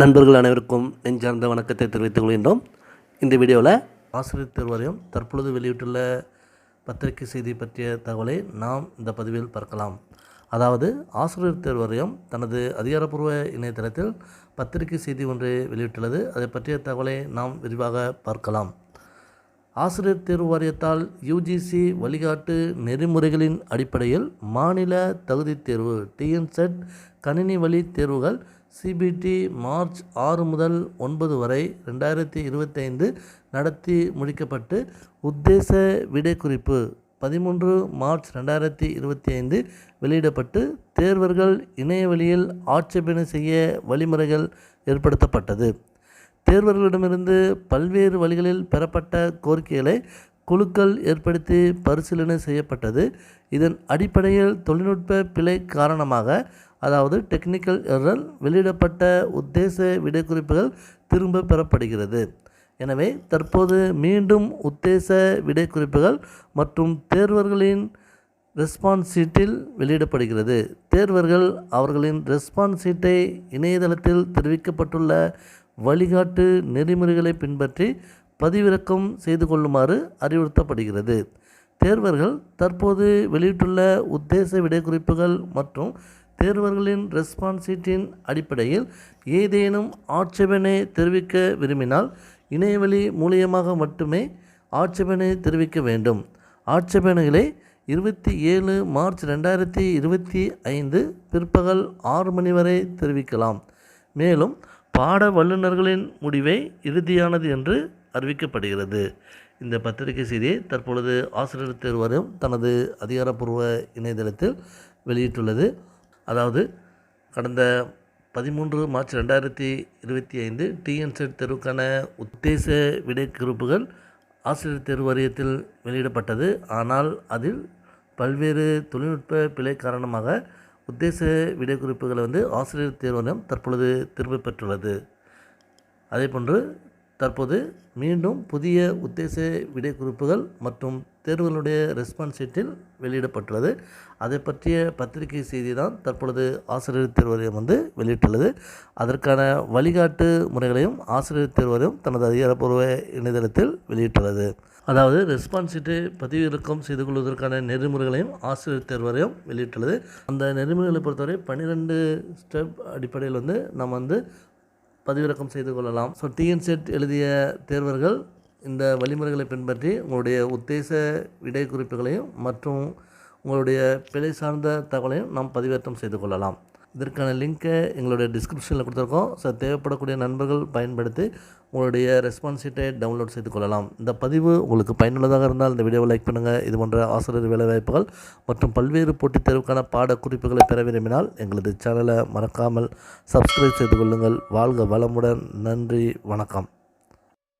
நண்பர்கள் அனைவருக்கும் நெஞ்சார்ந்த வணக்கத்தை தெரிவித்துக் கொள்கின்றோம். இந்த வீடியோவில் ஆசிரியர் தேர்வாரியம் தற்பொழுது வெளியிட்டுள்ள பத்திரிகை செய்தி பற்றிய தகவலை நாம் இந்த பதிவில் பார்க்கலாம். அதாவது ஆசிரியர் தேர்வாரியம் தனது அதிகாரப்பூர்வ இணையதளத்தில் பத்திரிகை செய்தி ஒன்றை வெளியிட்டுள்ளது. அதை பற்றிய தகவலை நாம் விரிவாக பார்க்கலாம். ஆசிரியர் தேர்வு வாரியத்தால் யுஜிசி வழிகாட்டு நெறிமுறைகளின் அடிப்படையில் மாநில தகுதித் தேர்வு டிஎன்செட் கணினி வழி தேர்வுகள் சிபிடி மார்ச் ஆறு முதல் ஒன்பது வரை ரெண்டாயிரத்தி இருபத்தைந்து நடத்தி முடிக்கப்பட்டு உத்தேச விடைக்குறிப்பு பதிமூன்று மார்ச் ரெண்டாயிரத்தி இருபத்தி ஐந்து வெளியிடப்பட்டு தேர்வர்கள் இணையவழியில் ஆட்சேபனை செய்ய வழிமுறைகள் ஏற்படுத்தப்பட்டது. தேர்வர்களிடமிருந்து பல்வேறு வழிகளில் பெறப்பட்ட கோரிக்கைகளை குழுக்கள் ஏற்படுத்தி பரிசீலனை செய்யப்பட்டது. இதன் அடிப்படையில் தொழில்நுட்ப பிழை காரணமாக அதாவது டெக்னிக்கல் எரர் வெளியிடப்பட்ட உத்தேச விடைக்குறிப்புகள் திரும்ப பெறப்படுகிறது. எனவே தற்போது மீண்டும் உத்தேச விடைக்குறிப்புகள் மற்றும் தேர்வர்களின் ரெஸ்பான்ஸ் ஷீட்டில் வெளியிடப்படுகிறது. தேர்வர்கள் அவர்களின் ரெஸ்பான்ஸ் ஷீட்டை இணையதளத்தில் தெரிவிக்கப்பட்டுள்ள வழிகாட்டு நெறிமுறைகளை பின்பற்றி பதிவிறக்கம் செய்து கொள்ளுமாறு அறிவுறுத்தப்படுகிறது. தேர்வர்கள் தற்போது வெளியிட்டுள்ள உத்தேச விடைக்குறிப்புகள் மற்றும் தேர்வர்களின் ரெஸ்பான்ஸ் ஷீட்டின் அடிப்படையில் ஏதேனும் ஆட்சேபனை தெரிவிக்க விரும்பினால் இணையவழி மூலியமாக மட்டுமே ஆட்சேபனை தெரிவிக்க வேண்டும். ஆட்சேபனைகளை இருபத்தி ஏழு மார்ச் ரெண்டாயிரத்தி இருபத்தி ஐந்து பிற்பகல் ஆறு மணி வரை தெரிவிக்கலாம். மேலும் பாட வல்லுநர்களின் முடிவே இறுதியானது என்று அறிவிக்கப்படுகிறது. இந்த பத்திரிகை செய்தியை தற்பொழுது ஆசிரியர் தேர்வாரியம் தனது அதிகாரப்பூர்வ இணையதளத்தில் வெளியிட்டுள்ளது. அதாவது கடந்த பதிமூன்று மார்ச் ரெண்டாயிரத்தி இருபத்தி ஐந்து டிஎன்செட் தேர்வுக்கான உத்தேச விடைக்குறிப்புகள் ஆசிரியர் தேர்வு வாரியத்தில் வெளியிடப்பட்டது. ஆனால் அதில் பல்வேறு தொழில்நுட்ப பிழை காரணமாக உத்தேச விடைக்குறிப்புகளை வந்து ஆசிரியர் தேர்வாரியம் தற்பொழுது திரும்ப பெற்றுள்ளது. அதேபோன்று தற்போது மீண்டும் புதிய உத்தேச விடைக்குறிப்புகள் மற்றும் தேர்வுகளுடைய ரெஸ்பான்ஸ் ஷீட்டில் வெளியிடப்பட்டுள்ளது. அதை பற்றிய பத்திரிகை செய்தி தான் தற்பொழுது ஆசிரியர் தேர்வாரியம் வந்து வெளியிட்டுள்ளது. அதற்கான வழிகாட்டு முறைகளையும் ஆசிரியர் தேர்வாரியம் தனது அதிகாரப்பூர்வ இணையதளத்தில் வெளியிட்டுள்ளது. அதாவது ரெஸ்பான்ஸ் ஷீட்டை பதிவிறக்கம் செய்து கொள்வதற்கான நெறிமுறைகளையும் ஆசிரியர் தேர்வாரியம் வெளியிட்டுள்ளது. அந்த நெறிமுறைகளை பொறுத்தவரை பன்னிரெண்டு ஸ்டெப் அடிப்படையில் வந்து நம்ம வந்து பதிவிறக்கம் செய்து கொள்ளலாம். ஸோ டிஎன்செட் எழுதிய தேர்வர்கள் இந்த வழிமுறைகளை பின்பற்றி உங்களுடைய உத்தேச விடை குறிப்புகளையும் மற்றும் உங்களுடைய பிழை சார்ந்த தகவலையும் நாம் பதிவேற்றம் செய்து கொள்ளலாம். இதற்கான லிங்க்கை எங்களுடைய டிஸ்கிரிப்ஷனில் கொடுத்துருக்கோம். ஸோ தேவைப்படக்கூடிய நண்பர்கள் பயன்படுத்தி உங்களுடைய ரெஸ்பான்ஸ் ஷீட்டை டவுன்லோட் செய்து கொள்ளலாம். இந்த பதிவு உங்களுக்கு பயனுள்ளதாக இருந்தால் இந்த வீடியோவை லைக் பண்ணுங்கள் இது போன்ற ஆசிரியர் வேலைவாய்ப்புகள் மற்றும் பல்வேறு போட்டித் தேர்வுக்கான பாட குறிப்புகளை பெற விரும்பினால் எங்களது சேனலை மறக்காமல் சப்ஸ்கிரைப் செய்து கொள்ளுங்கள். வாழ்க வளமுடன். நன்றி. வணக்கம்.